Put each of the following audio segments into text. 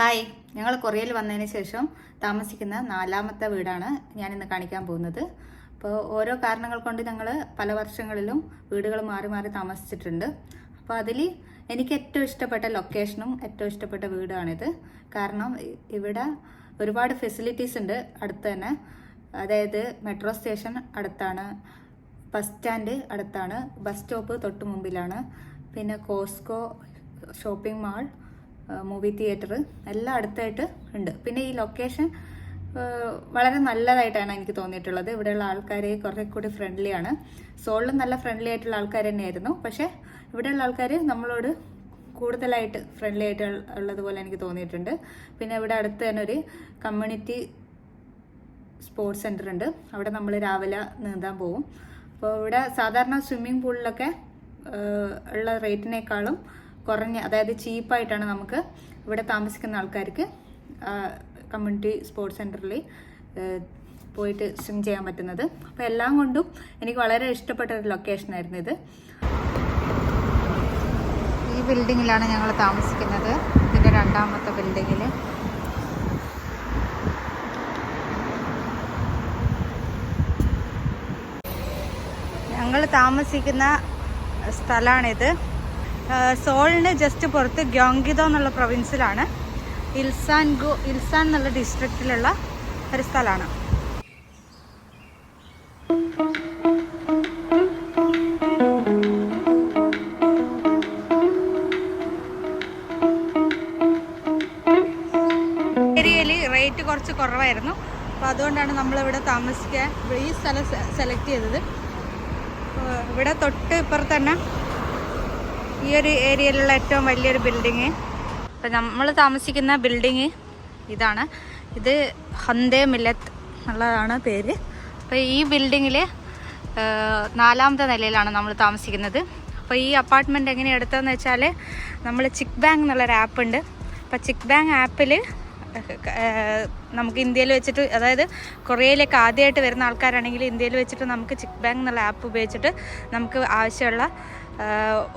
Hi. ഞങ്ങൾ കൊറിയയിൽ വന്നതിന് ശേഷം താമസിക്കുന്ന നാലാമത്തെ വീടാണ് ഞാൻ ഇന്ന് കാണിക്കാൻ പോകുന്നത്. അപ്പോൾ ഓരോ കാരണങ്ങൾ കൊണ്ട് ഞങ്ങൾ പല വർഷങ്ങളിലും വീടുകൾ മാറി മാറി താമസിച്ചിട്ടുണ്ട്. അപ്പോൾ അതിൽ എനിക്ക് ഏറ്റവും ഇഷ്ടപ്പെട്ട ലൊക്കേഷനും ഏറ്റവും ഇഷ്ടപ്പെട്ട വീടാണിത്. കാരണം ഇവിടെ ഒരുപാട് ഫെസിലിറ്റീസ് ഉണ്ട് അടുത്ത് തന്നെ. അതായത് മെട്രോ സ്റ്റേഷൻ അടുത്താണ് ബസ് സ്റ്റാൻഡ് അടുത്താണ് ബസ് സ്റ്റോപ്പ് തൊട്ട് മുമ്പിലാണ്. പിന്നെ Costco shopping mall movie theatre എല്ലാം അടുത്തായിട്ട് ഉണ്ട്. പിന്നെ ഈ ലൊക്കേഷൻ വളരെ നല്ലതായിട്ടാണ് എനിക്ക് തോന്നിയിട്ടുള്ളത്. ഇവിടെയുള്ള ആൾക്കാരെ കുറേ കൂടി ഫ്രണ്ട്ലി ആണ്. സോളിലും നല്ല ഫ്രണ്ട്ലി ആയിട്ടുള്ള ആൾക്കാർ തന്നെയായിരുന്നു. പക്ഷേ ഇവിടെയുള്ള ആൾക്കാർ നമ്മളോട് കൂടുതലായിട്ട് ഫ്രണ്ട്ലി ആയിട്ട് ഉള്ളതുപോലെ എനിക്ക് തോന്നിയിട്ടുണ്ട്. പിന്നെ ഇവിടെ അടുത്ത് തന്നെ ഒരു കമ്മ്യൂണിറ്റി സ്പോർട്സ് സെന്റർ ഉണ്ട്. അവിടെ നമ്മൾ രാവിലെ നീന്താൻ പോകും അപ്പോൾ ഇവിടെ സാധാരണ സ്വിമ്മിംഗ് പൂളിലൊക്കെ ഉള്ള റേറ്റിനേക്കാളും കുറഞ്ഞ അതായത് ചീപ്പായിട്ടാണ് നമുക്ക് ഇവിടെ താമസിക്കുന്ന ആൾക്കാർക്ക് കമ്മ്യൂണിറ്റി സ്പോർട്സ് സെന്ററിൽ പോയിട്ട് സ്വിം ചെയ്യാൻ പറ്റുന്നത്. അപ്പോൾ എല്ലാം കൊണ്ടും എനിക്ക് വളരെ ഇഷ്ടപ്പെട്ട ഒരു ലൊക്കേഷനായിരുന്നു ഇത്. ഈ ബിൽഡിങ്ങിലാണ് ഞങ്ങൾ താമസിക്കുന്നത്. ഇതിന്റെ രണ്ടാമത്തെ ബിൽഡിങ്ങിൽ ഞങ്ങൾ താമസിക്കുന്ന സ്ഥലമാണിത് സോളിന് ജസ്റ്റ് പുറത്ത് ഗ്യോങ്കിതോ എന്നുള്ള പ്രൊവിൻസിലാണ് ഇൽസാൻ ഗോ ഇൽസാൻ എന്നുള്ള ഡിസ്ട്രിക്റ്റിലുള്ള ഒരു സ്ഥലമാണ് ഏരിയയിൽ റേറ്റ് കുറച്ച് കുറവായിരുന്നു. അപ്പോൾ അതുകൊണ്ടാണ് നമ്മളിവിടെ താമസിക്കാൻ ഈ സ്ഥലം സെലക്ട് ചെയ്തത്. ഇവിടെ തൊട്ട് ഇപ്പുറത്ത് തന്നെ ഈ ഒരു ഏരിയയിലുള്ള ഏറ്റവും വലിയൊരു ബിൽഡിങ്. അപ്പൊ നമ്മൾ താമസിക്കുന്ന ബിൽഡിങ് ഇതാണ്. ഇത് ഹന്ദേ മില്ലത്ത് എന്നുള്ളതാണ് പേര്. അപ്പോൾ ഈ ബിൽഡിങ്ങിൽ നാലാമത്തെ നിലയിലാണ് നമ്മൾ താമസിക്കുന്നത്. അപ്പോൾ ഈ അപ്പാർട്ട്മെന്റ് എങ്ങനെ എടുത്തതെന്ന് വെച്ചാൽ നമ്മൾ ചിക്ക് ബാങ്ക് എന്നുള്ളൊരു ആപ്പ് ഉണ്ട്. അപ്പോൾ ചിക്ക് ബാങ്ക് ആപ്പിൽ നമുക്ക് ഇന്ത്യയിൽ വെച്ചിട്ട് അതായത് കൊറിയയിലേക്ക് ആദ്യമായിട്ട് വരുന്ന ആൾക്കാരാണെങ്കിൽ ഇന്ത്യയിൽ വെച്ചിട്ട് നമുക്ക് ചിക്ക് ബാങ്ക് എന്നുള്ള ആപ്പ് ഉപയോഗിച്ചിട്ട് നമുക്ക് ആവശ്യമുള്ള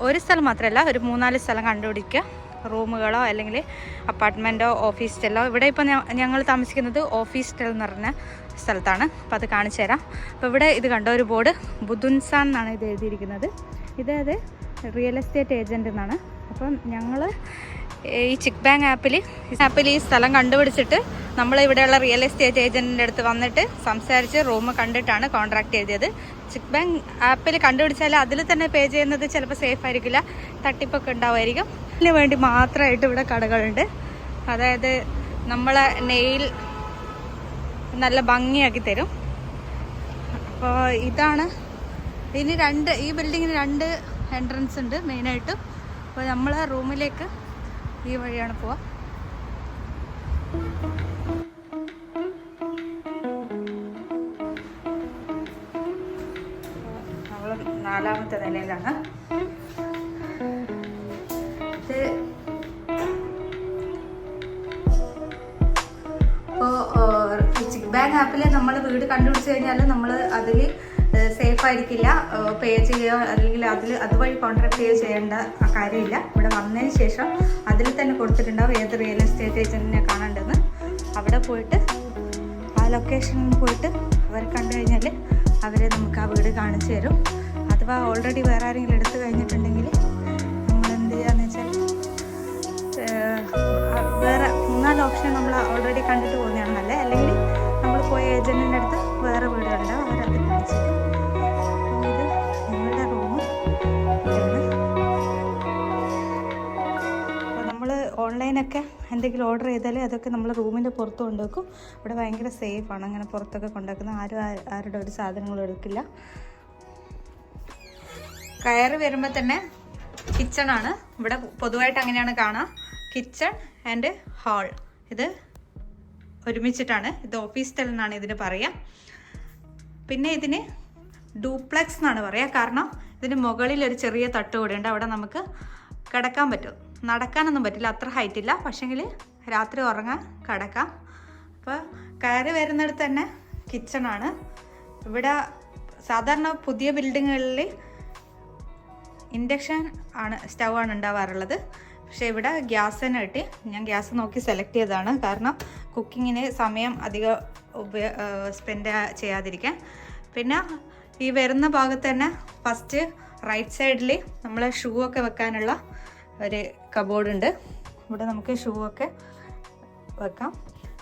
ഒരു സ്ഥലം മാത്രമല്ല ഒരു മൂന്നാൽ സ്ഥലം കണ്ടുപിടിക്കുക. റൂമുകളോ അല്ലെങ്കിൽ അപ്പാർട്ട്മെന്റോ ഓഫീസ് സ്റ്റെല്ലോ ഇവിടെ ഇപ്പോൾ ഞങ്ങൾ താമസിക്കുന്നത് ഓഫീസ് സ്റ്റെൽ എന്ന് പറഞ്ഞ സ്ഥലത്താണ്. അപ്പോൾ അത് കാണിച്ചു തരാം. അപ്പോൾ ഇവിടെ ഇത് കണ്ട ഒരു ബോർഡ് ബുദുൻസാൻ എന്നാണ് ഇത് എഴുതിയിരിക്കുന്നത്. ഇത് റിയൽ എസ്റ്റേറ്റ് ഏജന്റ് എന്നാണ്. അപ്പം ഞങ്ങൾ ഈ ചിക്ക് ബാങ്ക് ആപ്പിൽ ആപ്പിൽ ഈ സ്ഥലം കണ്ടുപിടിച്ചിട്ട് നമ്മൾ ഇവിടെയുള്ള റിയൽ എസ്റ്റേറ്റ് ഏജന്റിന്റെ അടുത്ത് വന്നിട്ട് സംസാരിച്ച് റൂം കണ്ടിട്ടാണ് കോൺട്രാക്ട് എഴുതിയത്. ചിക്ക് ബാങ്ക് ആപ്പിൽ കണ്ടുപിടിച്ചാൽ അതിൽ തന്നെ പേ ചെയ്യുന്നത് ചിലപ്പോൾ സേഫ് ആയിരിക്കില്ല. തട്ടിപ്പൊക്കെ ഉണ്ടാവുമായിരിക്കും. ഇതിന് വേണ്ടി മാത്രമായിട്ട് ഇവിടെ കടകളുണ്ട്. അതായത് നമ്മളെ നെയിൽ നല്ല ഭംഗിയാക്കി തരും. അപ്പോൾ ഇതാണ്. ഇതിന് രണ്ട് ഈ ബിൽഡിങ്ങിന് രണ്ട് എൻട്രൻസ് ഉണ്ട് മെയിനായിട്ട് അപ്പോൾ നമ്മളെ റൂമിലേക്ക് ഈ വഴിയാണ് നമ്മൾ നാലാമത്തെ നിലയിലാണ്. ഇത് ബാങ്ക് ആപ്പിൽ നമ്മൾ വീട് കണ്ടുപിടിച്ച് കഴിഞ്ഞാൽ നമ്മൾ അതിൽ സേഫ് ആയിരിക്കില്ല പേ ചെയ്യുകയോ അല്ലെങ്കിൽ അതിൽ അതുവഴി കോൺട്രാക്ട് ചെയ്യുകയോ ചെയ്യേണ്ട കാര്യമില്ല. ഇവിടെ വന്നതിന് ശേഷം അതിൽ തന്നെ കൊടുത്തിട്ടുണ്ടാവും ഏത് റിയൽ എസ്റ്റേറ്റ് ഏജന്റിനെ കാണേണ്ടതെന്ന്. അവിടെ പോയിട്ട് ആ ലൊക്കേഷനിൽ പോയിട്ട് അവരെ കണ്ടു കഴിഞ്ഞാൽ അവരെ നമുക്ക് ആ വീട് കാണിച്ചു തരും. അഥവാ ഓൾറെഡി വേറെ ആരെങ്കിലും എടുത്തു കഴിഞ്ഞിട്ടുണ്ടെങ്കിൽ നമ്മൾ എന്ത് ചെയ്യാന്ന് വെച്ചാൽ വേറെ മൂന്നാൽ ഓപ്ഷൻ നമ്മൾ ഓൾറെഡി കണ്ടിട്ട് പോകുന്നതാണ് നല്ലത്. അല്ലെങ്കിൽ നമ്മൾ പോയ ഏജന്റിന്റെ അടുത്ത് വേറെ വീടുകളുണ്ടാവും അവരത് കാണിച്ചു തരും. ഓൺലൈനൊക്കെ എന്തെങ്കിലും ഓർഡർ ചെയ്താൽ അതൊക്കെ നമ്മൾ റൂമിന്റെ പുറത്ത് കൊണ്ടുവെക്കും. ഇവിടെ ഭയങ്കര ആണ്. അങ്ങനെ പുറത്തൊക്കെ കൊണ്ടുവെക്കുന്ന ആരും ആരുടെ ഒരു സാധനങ്ങളും എടുക്കില്ല. കയറി വരുമ്പോൾ തന്നെ കിച്ചണാണ് ഇവിടെ പൊതുവായിട്ട് അങ്ങനെയാണ് കാണാം. കിച്ചൺ ആൻഡ് ഹാൾ ഇത് ഒരുമിച്ചിട്ടാണ്. ഇത് ഓഫീസ് സ്റ്റൽ എന്നാണ് ഇതിന് പറയുക പിന്നെ ഇതിന് ഡൂപ്ലെക്സ് എന്നാണ് പറയുക കാരണം ഇതിന് മുകളിൽ ഒരു ചെറിയ തട്ട് കൂടെ ഉണ്ട്. അവിടെ നമുക്ക് കിടക്കാൻ പറ്റും. നടക്കാനൊന്നും പറ്റില്ല. അത്ര ഹൈറ്റ് ഇല്ല. പക്ഷെങ്കിൽ രാത്രി ഉറങ്ങാൻ കിടക്കാം. അപ്പോൾ കയറി വരുന്നിടത്ത് തന്നെ കിച്ചണാണ് ഇവിടെ സാധാരണ പുതിയ ബിൽഡിങ്ങുകളിൽ ഇൻഡക്ഷൻ ആണ് സ്റ്റൗ ആണ് ഉണ്ടാവാറുള്ളത്. പക്ഷേ ഇവിടെ ഗ്യാസ് തന്നെ കിട്ടി. ഞാൻ ഗ്യാസ് നോക്കി സെലക്ട് ചെയ്തതാണ്. കാരണം കുക്കിങ്ങിന് സമയം അധികം ഉപയോ സ്പെൻഡ് ചെയ്യാതിരിക്കാൻ. പിന്നെ ഈ വരുന്ന ഭാഗത്ത് തന്നെ ഫസ്റ്റ് റൈറ്റ് സൈഡിൽ നമ്മൾ ഷൂ ഒക്കെ വെക്കാനുള്ള ഒരു കബോർഡ് ഉണ്ട് ഇവിടെ നമുക്ക് ഷൂ ഒക്കെ വെക്കാം.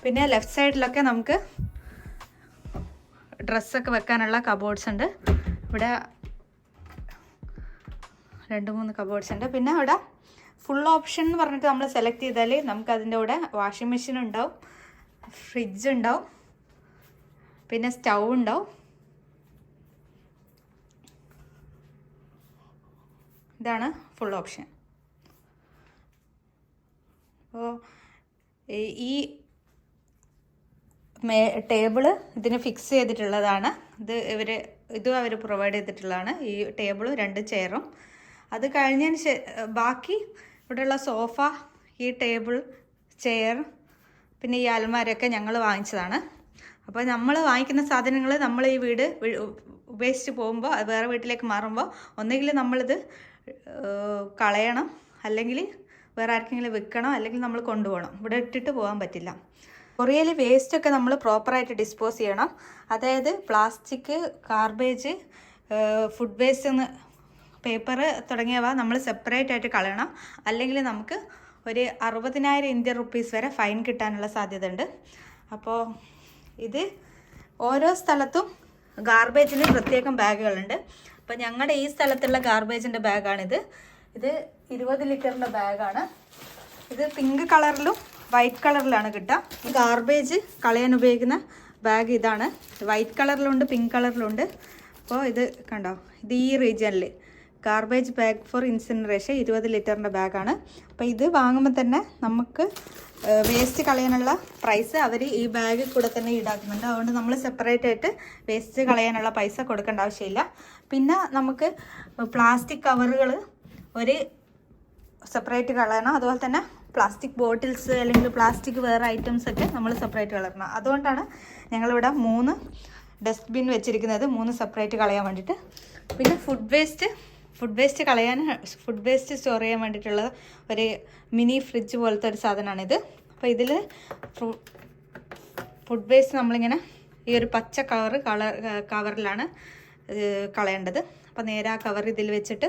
പിന്നെ ലെഫ്റ്റ് സൈഡിലൊക്കെ നമുക്ക് ഡ്രസ്സൊക്കെ വെക്കാനുള്ള കബോർഡ്സ് ഉണ്ട്. ഇവിടെ രണ്ട് മൂന്ന് കബോർഡ്സ് ഉണ്ട്. പിന്നെ ഇവിടെ ഫുൾ ഓപ്ഷൻ എന്ന് പറഞ്ഞിട്ട് നമ്മൾ സെലക്ട് ചെയ്താൽ നമുക്ക് അതിന്റെ കൂടെ വാഷിംഗ് മെഷീൻ ഉണ്ടാവും ഫ്രിഡ്ജ് ഉണ്ടാവും പിന്നെ സ്റ്റൗ ഉണ്ടാവും. ഇതാണ് ഫുൾ ഓപ്ഷൻ. അപ്പോൾ ഈ മേ ടേബിൾ ഇതിന് ഫിക്സ് ചെയ്തിട്ടുള്ളതാണ്. ഇത് ഇവർ ഇതും അവർ പ്രൊവൈഡ് ചെയ്തിട്ടുള്ളതാണ്. ഈ ടേബിളും രണ്ട് ചെയറും. അത് കഴിഞ്ഞതിന് ശേ ബാക്കി ഇവിടെയുള്ള സോഫ ഈ ടേബിൾ ചെയർ പിന്നെ ഈ അലമാരൊക്കെ ഞങ്ങൾ വാങ്ങിച്ചതാണ്. അപ്പോൾ നമ്മൾ വാങ്ങിക്കുന്ന സാധനങ്ങൾ നമ്മൾ ഈ വീട് ഉപേക്ഷിച്ച് പോകുമ്പോൾ വേറെ വീട്ടിലേക്ക് മാറുമ്പോൾ ഒന്നുകിൽ നമ്മളിത് കളയണം. അല്ലെങ്കിൽ വേറെ ആർക്കെങ്കിലും വെക്കണോ അല്ലെങ്കിൽ നമ്മൾ കൊണ്ടുപോകണം? ഇവിടെ ഇട്ടിട്ട് പോകാൻ പറ്റില്ല. കൊറിയയിൽ വേസ്റ്റ് ഒക്കെ നമ്മൾ പ്രോപ്പറായിട്ട് ഡിസ്പോസ് ചെയ്യണം. അതായത് പ്ലാസ്റ്റിക് കാർബേജ് ഫുഡ് വേസ്റ്റ് എന്ന് പേപ്പർ തുടങ്ങിയവ നമ്മൾ സെപ്പറേറ്റ് ആയിട്ട് കളയണം. അല്ലെങ്കിൽ നമുക്ക് ഒരു അറുപതിനായിരം ഇന്ത്യൻ റുപ്പീസ് വരെ ഫൈൻ കിട്ടാനുള്ള സാധ്യത ഉണ്ട് അപ്പോൾ ഇത് ഓരോ സ്ഥലത്തും ഗാർബേജിന് പ്രത്യേകം ബാഗുകളുണ്ട് അപ്പോൾ ഞങ്ങളുടെ ഈ സ്ഥലത്തുള്ള ഗാർബേജിന്റെ ബാഗാണിത് ഇത് ഇരുപത് ലിറ്ററിന്റെ ബാഗാണ്. ഇത് പിങ്ക് കളറിലും വൈറ്റ് കളറിലാണ് കിട്ടുക. ഈ ഗാർബേജ് കളയാൻ ഉപയോഗിക്കുന്ന ബാഗ് ഇതാണ്. വൈറ്റ് കളറിലുണ്ട് പിങ്ക് കളറിലുണ്ട്. അപ്പോൾ ഇത് കണ്ടോ? ഇത് ഈ റീജിയനിൽ ഗാർബേജ് ബാഗ് ഫോർ ഇൻസിനറേഷൻ ഇരുപത് ലിറ്ററിന്റെ ബാഗാണ് അപ്പോൾ ഇത് വാങ്ങുമ്പോൾ തന്നെ നമുക്ക് വേസ്റ്റ് കളയാനുള്ള പ്രൈസ് അവർ ഈ ബാഗിൽ കൂടെ തന്നെ ഈടാക്കുന്നുണ്ട്. അതുകൊണ്ട് നമ്മൾ സെപ്പറേറ്റ് ആയിട്ട് വേസ്റ്റ് കളയാനുള്ള പൈസ കൊടുക്കേണ്ട ആവശ്യമില്ല. പിന്നെ നമുക്ക് പ്ലാസ്റ്റിക് കവറുകൾ ഒരു സെപ്പറേറ്റ് കളയണം അതുപോലെ തന്നെ പ്ലാസ്റ്റിക് ബോട്ടിൽസ് അല്ലെങ്കിൽ പ്ലാസ്റ്റിക് വേറെ ഐറ്റംസ് ഒക്കെ നമ്മൾ സെപ്പറേറ്റ് കളയണം അതുകൊണ്ടാണ് ഞങ്ങളിവിടെ മൂന്ന് ഡസ്റ്റ്ബിൻ വെച്ചിരിക്കുന്നത്. മൂന്ന് സെപ്പറേറ്റ് കളയാൻ വേണ്ടിയിട്ട്. പിന്നെ ഫുഡ് വേസ്റ്റ് ഫുഡ് വേസ്റ്റ് കളയാൻ ഫുഡ് വേസ്റ്റ് സ്റ്റോർ ചെയ്യാൻ വേണ്ടിയിട്ടുള്ള ഒരു മിനി ഫ്രിഡ്ജ് പോലത്തെ ഒരു സാധനമാണിത് അപ്പോൾ ഇതിൽ ഫുഡ് വേസ്റ്റ് നമ്മളിങ്ങനെ ഈ ഒരു പച്ച കവർ കളർ കവറിലാണ് കളയേണ്ടത്. അപ്പോൾ നേരെ ആ കവർ ഇതിൽ വെച്ചിട്ട്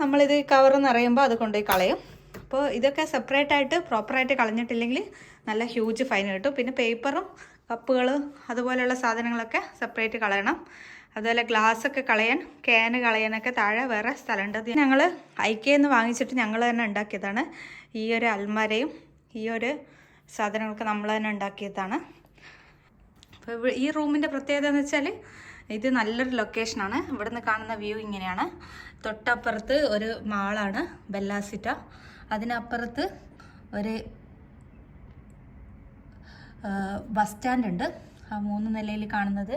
നമ്മളിത് കവർ നിറയുമ്പോൾ അത് കൊണ്ടുപോയി കളയും. അപ്പോൾ ഇതൊക്കെ സെപ്പറേറ്റ് ആയിട്ട് പ്രോപ്പറായിട്ട് കളഞ്ഞിട്ടില്ലെങ്കിൽ നല്ല ഹ്യൂജ് ഫൈൻ കിട്ടും. പിന്നെ പേപ്പറും കപ്പുകൾ അതുപോലെയുള്ള സാധനങ്ങളൊക്കെ സെപ്പറേറ്റ് കളയണം. അതുപോലെ ഗ്ലാസ് ഒക്കെ കളയാൻ ക്യാന് കളയാനൊക്കെ താഴെ വേറെ സ്ഥലമുണ്ട്. ഞങ്ങൾ ഐക്കയെന്ന് വാങ്ങിച്ചിട്ട് ഞങ്ങൾ തന്നെ ഉണ്ടാക്കിയതാണ്. ഈ ഒരു അൽമാരയും ഈ ഒരു സാധനങ്ങളൊക്കെ നമ്മൾ തന്നെ ഉണ്ടാക്കിയതാണ്. അപ്പോൾ ഈ റൂമിന്റെ പ്രത്യേകത എന്ന് വെച്ചാൽ ഇത് നല്ലൊരു ലൊക്കേഷനാണ് ഇവിടെ നിന്ന് കാണുന്ന വ്യൂ ഇങ്ങനെയാണ്. തൊട്ടപ്പുറത്ത് ഒരു മാളാണ് ബെല്ലാസിറ്റ. അതിനപ്പുറത്ത് ഒരു ബസ് സ്റ്റാൻഡ് ഉണ്ട്. ആ മൂന്ന് നിലയിൽ കാണുന്നത്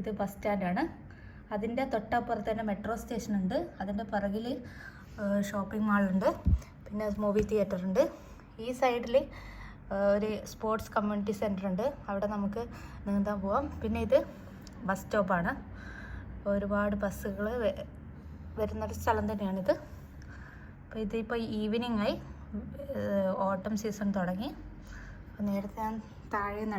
ഇത് ബസ് സ്റ്റാൻഡാണ് അതിന്റെ തൊട്ടപ്പുറത്ത് തന്നെ മെട്രോ സ്റ്റേഷൻ ഉണ്ട്. അതിന്റെ പിറകിൽ ഷോപ്പിംഗ് മാളുണ്ട് പിന്നെ മൂവി തിയേറ്റർ ഉണ്ട്. ഈ സൈഡിൽ ഒരു സ്പോർട്സ് കമ്മ്യൂണിറ്റി സെന്റർ ഉണ്ട്. അവിടെ നമുക്ക് നീന്താൻ പോവാം. പിന്നെ ഇത് ബസ് സ്റ്റോപ്പാണ്. ഒരുപാട് ബസ്സുകൾ വരുന്നൊരു സ്ഥലം തന്നെയാണിത്. അപ്പോൾ ഇതിപ്പോൾ ഈവനിങ് ആയി ഓട്ടം സീസൺ തുടങ്ങി. അപ്പോൾ നേരത്തെ ഞാൻ താഴെ നിന്ന്